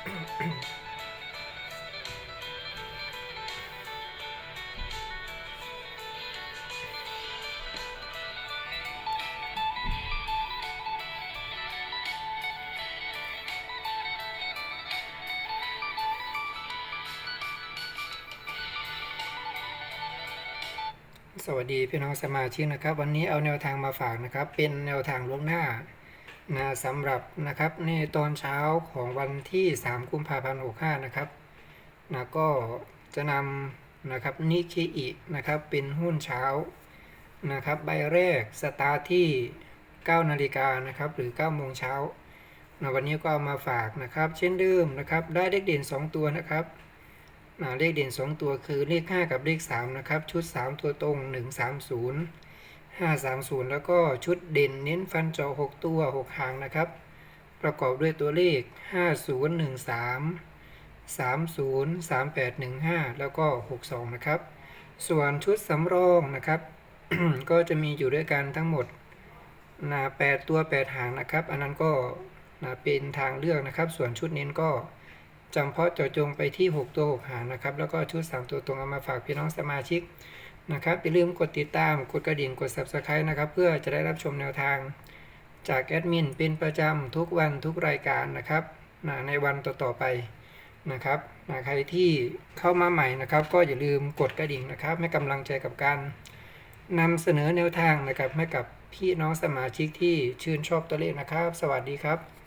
สวัสดีพี่น้องสมาชิกนะครับ วันนี้เอาแนวทางมาฝากนะครับ เป็นแนวทางล่วงหน้า นะสำหรับนะครับในตอนเช้าของวันที่ 3 กุมภาพันธ์65นะครับนะก็จะนำนะครับนิเคอินะครับเป็นหุ้นเช้านะครับใบแรกสตาร์ทที่ 9 นาฬิกานะครับหรือ 9 โมงเช้านะวันนี้ก็เอามาฝากนะครับ เช่นเดิมนะครับได้เลขเด่น 2 ตัวนะครับอ่าเลขเด่น 2 ตัวคือเลข 5 กับเลข 3 นะครับ ชุด 3 ตัวตรง 130 5 3 0 แล้วก็ชุดเด่นเน้นฟันจอ6ตัว 6 หางนะครับ ประกอบด้วยตัวเลข 5 0 1 3 3 0 3 8 1 5 แล้วก็ 62 นะครับ ส่วนชุดสำรองนะครับ ก็จะมีอยู่ด้วยกันทั้งหมดนะ8ตัว 8 หางนะครับ อันนั้นก็นะเป็นทางเลือกนะครับ ส่วนชุดเน้นก็จำเพาะเจาะจงไปที่ 6 ตัว 6 หางนะครับ แล้วก็ชุด 3 ตัวตรงเอามาฝากพี่น้องสมาชิกนะครับอย่าลืมกดติดตามกดกระดิ่งกด Subscribe นะครับ เพื่อจะได้รับชมแนวทาง จากแอดมินเป็นประจำทุกวันทุกรายการนะครับนะในวันต่อๆไปนะครับนะใครที่เข้ามาใหม่นะครับ ก็อย่าลืมกดกระดิ่งนะครับ ให้กำลังใจกับการนำเสนอแนวทางนะครับให้กับพี่น้องสมาชิกที่ชื่นชอบตัวเลขนะครับ สวัสดีครับ